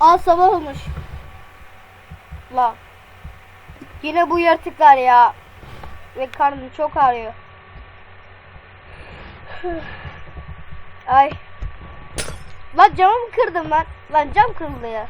Aa sabah olmuş. La. Yine bu yaratıklar ya. Ve karnım çok ağrıyor. Ay. Lan camımı kırdım lan. Lan cam kırıldı ya.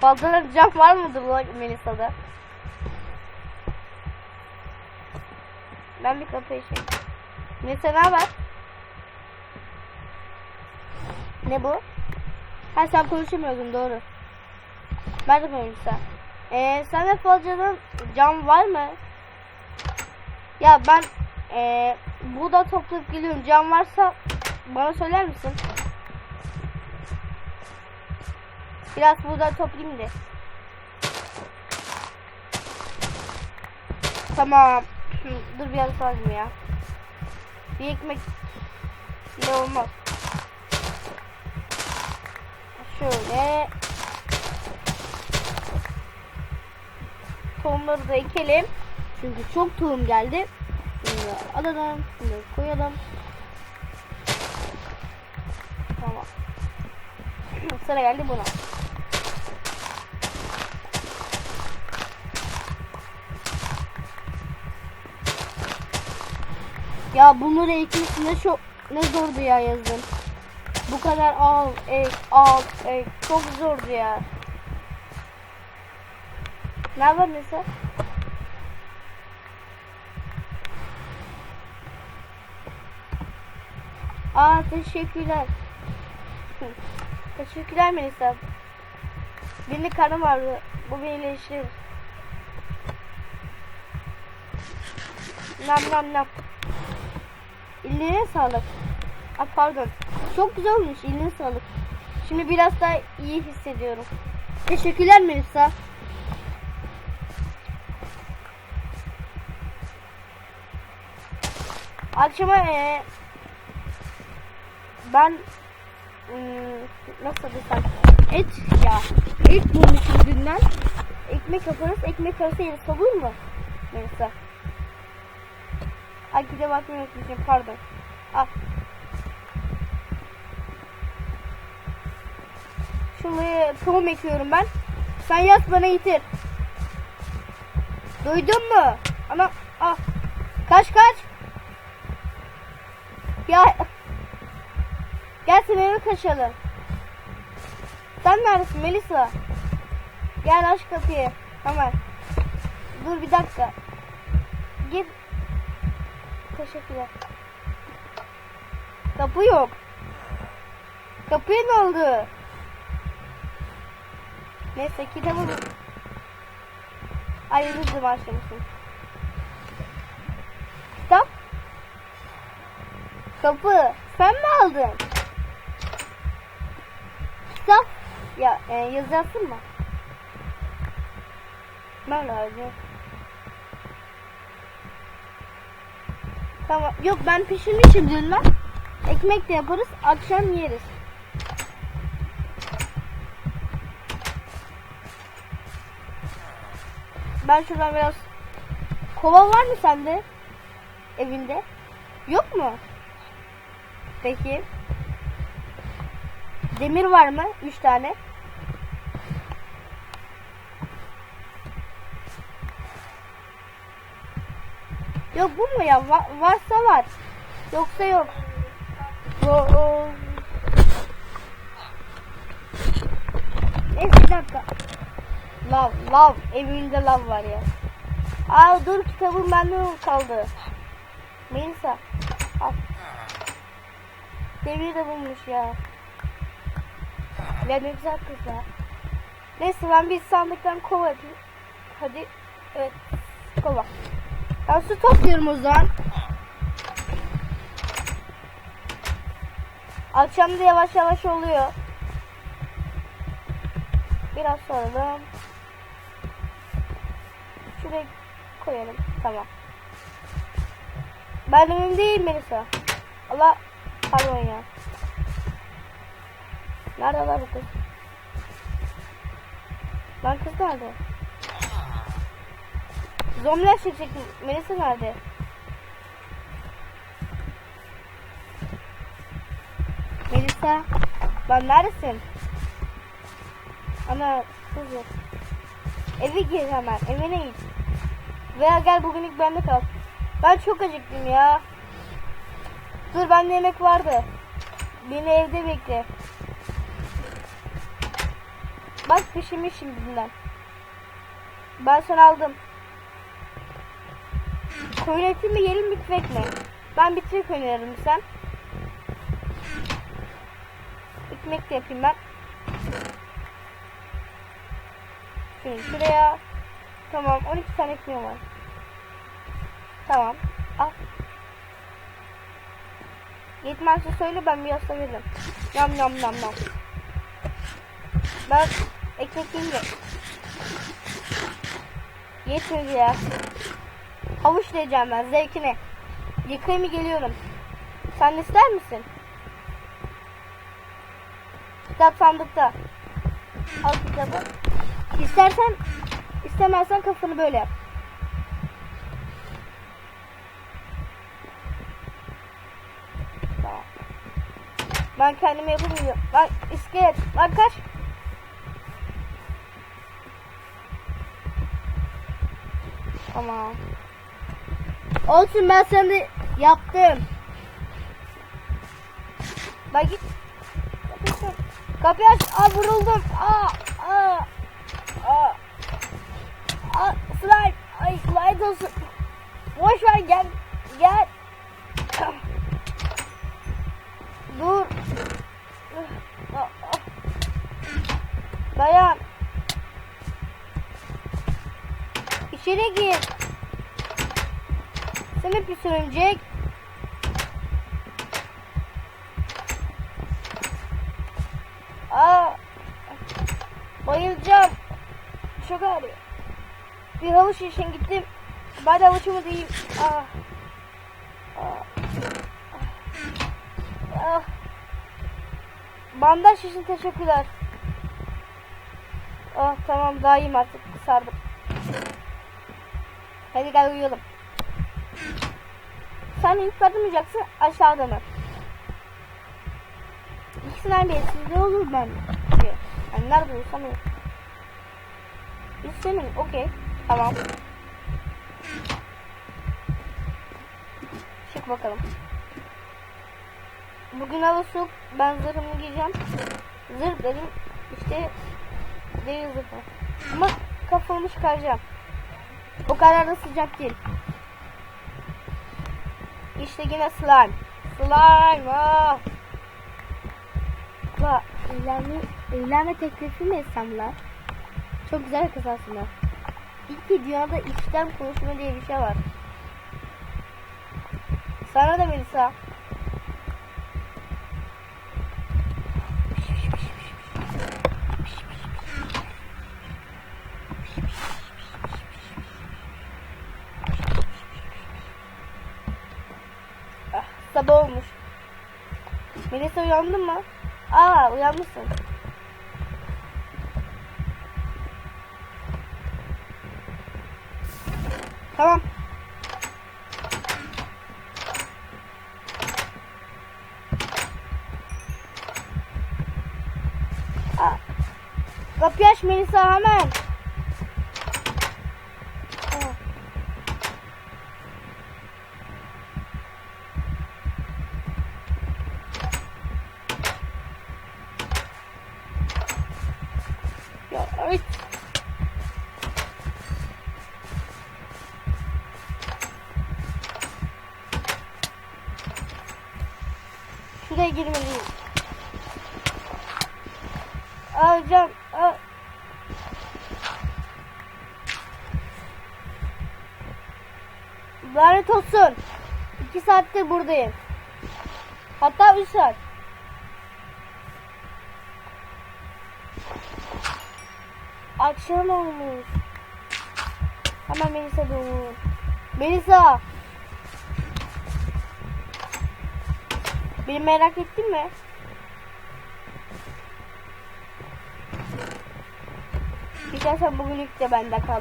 Fazladan cam var mıdır lan Melisa'da? Ben bir kapıyı çekeyim. Melisa ne haber? Ne bu? Ha sen konuşamıyordun doğru. Merhaba Melisa. Ee, sende fazladan cam var mı? Ya ben ee, burada toplayıp geliyorum. Cam varsa bana söyler misin? Biraz burada toplayayım da. Tamam. Dur biraz alayım ya. Bir ekmek bile olmaz. Şöyle. Tohumları da ekelim. Çünkü çok tohum geldi. Bunları alalım. Bunları koyalım. Tamam. Sıra geldi buna. Ya bunları ekmesi ne çok ne zordu ya yazın. Bu kadar al, ek, al, ek. Çok zordu ya. Ne haber Nisa? Aa teşekkürler. Teşekkürler Melisa. Benim karnım ağrıyor. Bu beni iyileştirir. Nam nam nam. Eline sağlık. Aa, pardon. Çok güzel olmuş. Eline sağlık. Şimdi biraz daha iyi hissediyorum. Teşekkürler Melisa. Akşama e, ben ım, nasıl desem et ya et bulmuşum dünden ekmek yaparız ekmek arası yeriz olur mu Melisa? Ay bir bakmayı unutmuşum pardon. Al. Şuraya tohum ekiyorum ben. Sen yaz bana getir. Duydun mu? Ana ah. Kaç kaç. Ya Gel sen eve kaçalım. Sen neredesin Melisa? Gel aç kapıyı. Hemen. Dur bir dakika. Git. Teşekkürler. Kapı yok. Kapıya ne oldu? Neyse kitabı... Ay hızlı başlamışım. Kitap? Kapı. Sen mi aldın? Kitap. Ya e, yazarsın mı? Ben aldım. Tamam. Yok ben pişirmişim dünden. Ekmek de yaparız. Akşam yeriz. Ben şuradan biraz kova var mı sende? Evinde? Yok mu? Peki. Demir var mı? Üç tane. Yok bu mu ya? Va- varsa var. Yoksa yok. Neyse bir dakika. Lav, lav. Evimde lav var ya. Aa dur kitabım bende kaldı. Melisa. Al. Demir de bulmuş ya. Ya ne güzel kız ya. Neyse ben bir sandıktan kova yapayım. Hadi. Evet. Kova. Ben su topluyorum o zaman. Akşam da yavaş yavaş oluyor. Biraz sonra da şuraya koyalım. Tamam. Ben önündeyim Melisa. Allah pardon ya. Nerede lan bu kız? Lan kız nerede? Zombiler çekecek. Melisa nerede? Melisa. Lan neredesin? Ana kızı. Eve gir hemen. Evine git. Veya gel bugünlük bende kal. Ben çok acıktım ya. Dur bende yemek vardı. Beni evde bekle. Bak pişirmiş şimdiden. Ben sana aldım. Koyun eti mi yiyelim bitmek mi? Ben bitirek oynarım sen. Ekmek de yapayım ben. Şunu şuraya. Tamam 12 tane ekmeğim var. Tamam. Al. Yetmezse söyle ben bir yasta veririm. Yam yam yam yam. Ben ekmek yiyince. Yetmedi ya. Havuç diyeceğim ben zevkine. Yıkayayım mı geliyorum. Sen ister misin? Kitap sandıkta. Al kitabı. İstersen istemezsen kafanı böyle yap. Ben kendimi yapamıyorum. Bak iskelet. Bak kaç. Tamam. Olsun ben sana yaptım. Bak git. Kapıyı aç. Aa vuruldum. Aa. Aa. Aa slide. Ay slide olsun. Boş ver gel. Gel. Dur. Aa, aa. Dayan. İçeri gir. Seni pis örümcek. Aa. Bayılacağım. Çok ağrıyor. Bir havuç için gittim. Ben de havuçumu diyeyim. Ah. Ah. Ah. Bandaj için teşekkürler. Ah tamam daha iyiyim artık. Sardım. Hadi gel uyuyalım. Sen yukarıda mı uyuyacaksın aşağıda mı? İkisinden biri sizde olur ben. Yani nerede uyusam olur. Biz senin okey. Tamam. Çık bakalım. Bugün hava soğuk. Ben zırhımı giyeceğim. Zırh dedim. İşte değil zırhı. Ama kafamı çıkaracağım. O kadar da sıcak değil. İşte yine slime. Slime. Ah. La, evlenme, evlenme teklifi mi etsem? Çok güzel kız aslında. İlk dünyada içten konuşma diye bir şey var. Sana da Melisa. Ah, sabah olmuş. Melisa uyandın mı? Aa uyanmışsın. Tamam. Aa, Kapıyı aç Melisa hemen. Aa. Ya ay. Şuraya girmeliyim. Alacağım. Al. Lanet olsun. İki saattir buradayım. Hatta üç saat. Akşam olmuş. Hemen Melisa doğur. Melisa. Beni merak ettin mi? İstersen bugünlük de bende kal.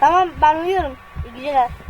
Tamam ben uyuyorum. İyi geceler.